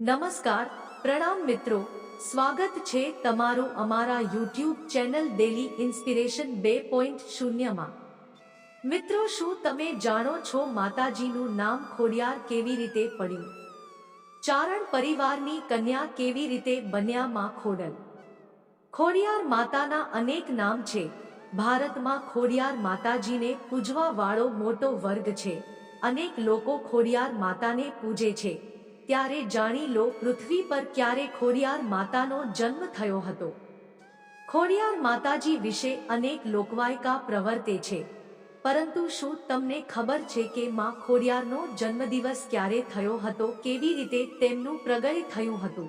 નમસ્કાર, પ્રણામ મિત્રો. સ્વાગત છે તમારું અમારા યુટ્યુબ ચેનલ ડેલી ઇન્સ્પિરેશન બે પોઈન્ટ શૂન્યમાં મિત્રો, શું તમે જાણો છો માતાજીનું નામ ખોડિયાર કેવી રીતે પડ્યું? ચારણ પરિવારની કન્યા કેવી રીતે બન્યા માં ખોડલ? ખોડિયાર માતાના અનેક નામ છે. ભારતમાં ખોડિયાર માતાજીને પૂજવા વાળો મોટો વર્ગ છે. અનેક લોકો ખોડિયાર માતાને પૂજે છે. ત્યારે જાણી લો પૃથ્વી પર ક્યારે ખોડિયાર માતાનો જન્મ થયો હતો. ખોડિયાર માતાજી વિશે અનેક લોકવાયકા પ્રવર્તે છે. પરંતુ શું તમને ખબર છે કે માં ખોડિયારનો જન્મદિવસ ક્યારે થયો હતો, કેવી રીતે તેમનું પ્રગય થયું હતું?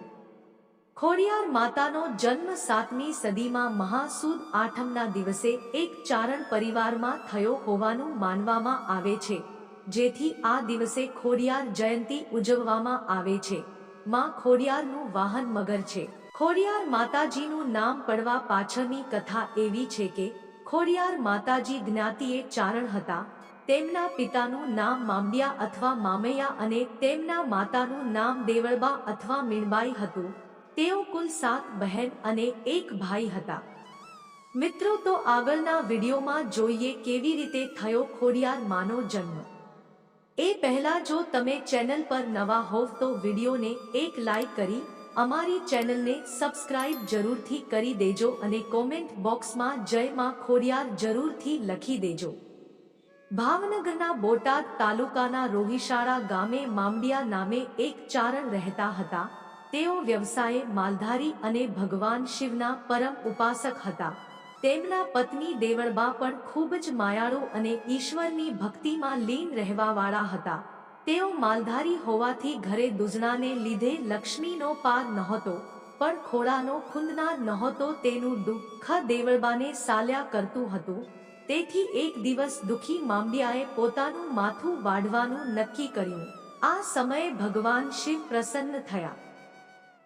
ખોડિયાર માતાનો જન્મ સાતમી સદીમાં મહાસુદ આઠમના દિવસે એક ચારણ પરિવારમાં થયો હોવાનું માનવામાં આવે છે. જેથી આ દિવસે ખોડિયાર જયંતી ઉજવવામાં આવે છે. માં ખોડિયારનું વાહન મગર છે. ખોડિયાર માતાજીનું નામ પડવા પાછળની કથા એવી છે કે, ખોડિયાર માતાજી જ્ઞાતિએ ચારણ હતા. તેમના પિતાનું નામ માંબિયા અથવા મામૈયા અને તેમના માતાનું નામ દેવળબા અથવા મીણબાઈ હતું. તેઓ કુલ સાત બહેન અને એક ભાઈ હતા. મિત્રો, તો આગળના વિડીયોમાં જોઈએ કેવી રીતે થયો ખોડિયાર માનો જન્મ. એ પહેલા જો તમે ચેનલ પર નવા હોવ તો વિડીયોને એક લાઈક કરી, અમારી ચેનલને સબસ્ક્રાઇબ જરૂરથી કરી દેજો અને કોમેન્ટ બોક્સમાં જય માં ખોડિયાર જરૂરથી લખી દેજો. ભાવનગરના બોટાદ તાલુકાના રોહિશાળા ગામે માંબિયા નામે એક ચારણ રહેતા હતા. તેઓ વ્યવસાયે માલધારી અને ભગવાન શિવના પરમ ઉપાસક હતા. તેમના પત્ની દેવળબા પણ ખૂબ જ માયાળુ અને ઈશ્વરની ભક્તિમાં લીન રહેવાવાળા હતા. તેઓ માલધારી હોવાથી ઘરે દુજણાને લીધે લક્ષ્મીનો પાર નહોતો, પણ ખોળાનો ખૂંદનાર નહોતો તેનું દુઃખ દેવળબાને સાલ્યા કરતું હતું. તેથી એક દિવસ દુઃખી માંબિયાએ પોતાનું માથું વાઢવાનું નક્કી કર્યું. આ સમયે ભગવાન શિવ પ્રસન્ન થયા.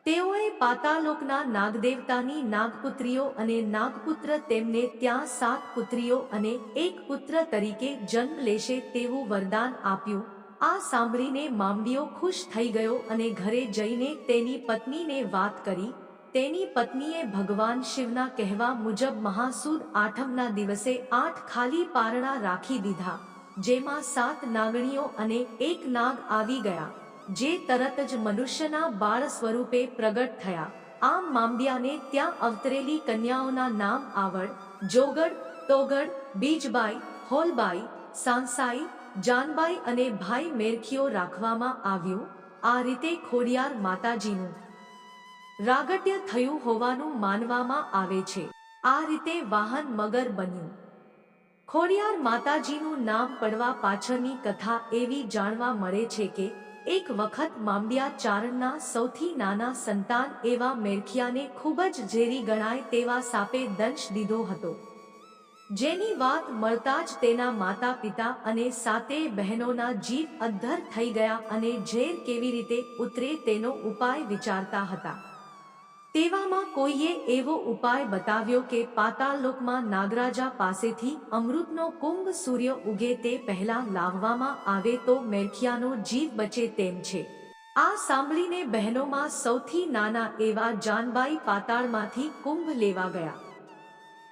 તેઓએ પાતાલોકના નાગદેવતાની નાગપુત્રીઓ અને નાગપુત્ર તેમને ત્યાં સાત પુત્રીઓ અને એક પુત્ર તરીકે જન્મ લેશે તેવું વરદાન આપ્યું. આ સાંભળીને માંડીઓ ખુશ થઈ ગયો અને ઘરે જઈને તેની પત્નીને વાત કરી. તેની પત્નીએ ભગવાન શિવના કહેવા મુજબ મહાસુદ આઠમના દિવસે આઠ ખાલી પારણા રાખી દીધા, જેમાં સાત નાગણીઓ અને એક નાગ આવી ગયા. જે તરત જ મનુષ્યના બાળ સ્વરૂપે પ્રગટ થયા. આમ મામ્બિયાને ત્યાં અવતરેલી કન્યાઓના નામ આવડ, જોગડ, તોગડ, બીજબાઈ, હોલબાઈ, સાંસાઈ, જાનબાઈ અને ભાઈ મેરખીઓ રાખવામાં આવ્યું. આ રીતે ખોડિયાર માતાજીનું રાગટ્ય થયું હોવાનું માનવામાં આવે છે. આ રીતે વાહન મગર બન્યું. ખોડિયાર માતાજીનું નામ પડવા પાછળની કથા એવી જાણવા મળે છે કે એક વખત મામડિયા ચારણના સૌથી નાના સંતાન એવા મેરખિયાને ખૂબ જ ઝેરી ગણાય તેવા સાપે દંશ દીધો હતો. જેની વાત મળતા જ તેના માતા પિતા અને સાતે બહેનોના જીવ અદ્ધર થઈ ગયા અને ઝેર કેવી રીતે ઉતરે તેનો ઉપાય વિચારતા હતા. તેવામાં કોઈએ એવો ઉપાય બતાવ્યો કે પાતાળલોકમાં નાગરાજા પાસેથી અમૃતનો કુંભ સૂર્ય ઉગે તે પહેલા લાવવામાં આવે તો મેરખિયાનો જીવ બચે તેમ છે. આ સાંભળીને બહેનોમાં સૌથી નાના એવા જાનબાઈ પાતાળમાંથી કુંભ લેવા ગયા.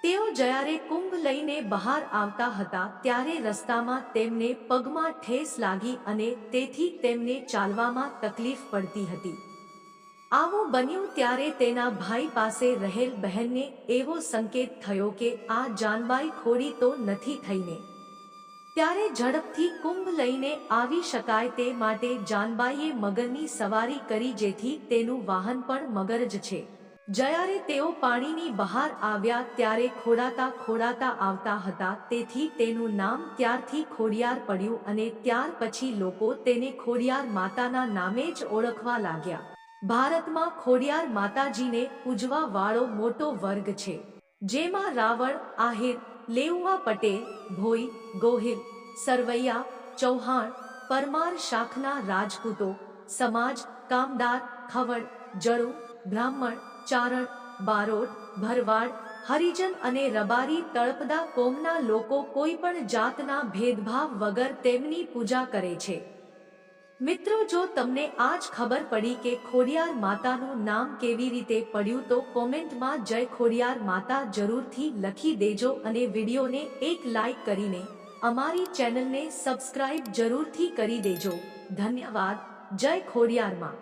તેઓ જ્યારે કુંભ લઈને બહાર આવતા હતા ત્યારે રસ્તામાં તેમને પગમાં ઠેસ લાગી અને તેથી તેમને ચાલવામાં તકલીફ પડતી હતી. આવું બન્યું ત્યારે તેના ભાઈ પાસે રહેલ બહેનને એવો સંકેત થયો કે આ જાનબાઈ ખોડી તો નથી થઈને. ત્યારે ઝડપથી કુંભ લઈને આવી શકાય તે માટે જાનબાઈએ મગરની સવારી કરી જેથી તેનું વાહન પણ મગર જ છે. જ્યારે તેઓ પાણીની બહાર આવ્યા ત્યારે ખોડાતા ખોડાતા આવતા હતા તેથી તેનું નામ ત્યારથી ખોડિયાર પડ્યું અને ત્યાર પછી લોકો તેને ખોડિયાર માતાના નામે જ ઓળખવા લાગ્યા. ભારતમાં ખોડિયાર માતાજીને પૂજવા વાળો મોટો વર્ગ છે, જેમાં રાવળ આહિર લેઉવા પટેલ, ભોઈ, ગોહિલ, સરવૈયા, ચૌહાણ, પરમાર શાખના રાજપૂતો, સમાજ, કામદાર, ખવડ જળુ બ્રાહ્મણ, ચારણ, બારોટ, ભરવાડ, હરિજન અને રબારી તળપદા કોમના લોકો કોઈ પણ જાતના ભેદભાવ વગર તેમની પૂજા કરે છે. મિત્રો, જો તમને આજ ખબર પડી કે ખોડિયાર માતાનું નામ કેવી રીતે પડ્યું, તો કોમેન્ટમાં જય ખોડિયાર માતા જરૂરથી લખી દેજો અને વિડીયોને એક લાઈક કરીને અમારી ચેનલને સબસ્ક્રાઇબ જરૂરથી કરી દેજો. ધન્યવાદ. જય ખોડિયારમાં.